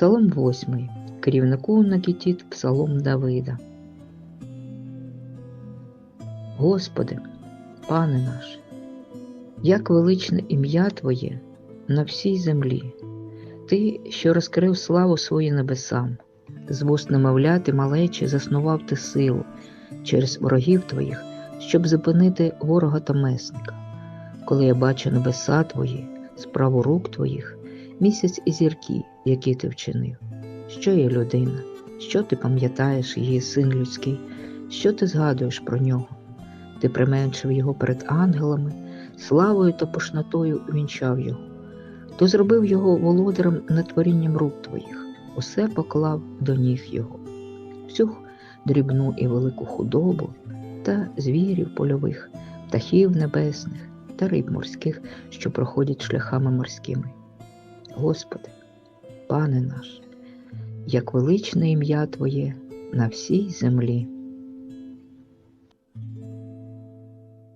Псалом 8. Керівнику на кітіт Псалом Давида. Господи, Пане наш, як величне ім'я Твоє на всій землі, Ти, що розкрив славу свою небесам, з вуст немовляти малечі заснував ти силу через ворогів Твоїх, щоб зупинити ворога та месника. Коли я бачу небеса Твої, справу рук Твоїх, місяць і зірки, які ти вчинив. Що є людина? Що ти пам'ятаєш, її син людський? Що ти згадуєш про нього? Ти применшив його перед ангелами, славою та пошнотою вінчав його, то зробив його володарем над творінням рук твоїх, усе поклав до ніг його, всю дрібну і велику худобу та звірів польових, птахів небесних та риб морських, що проходять шляхами морськими. Господи, Пане наш, як величне ім'я Твоє на всій землі.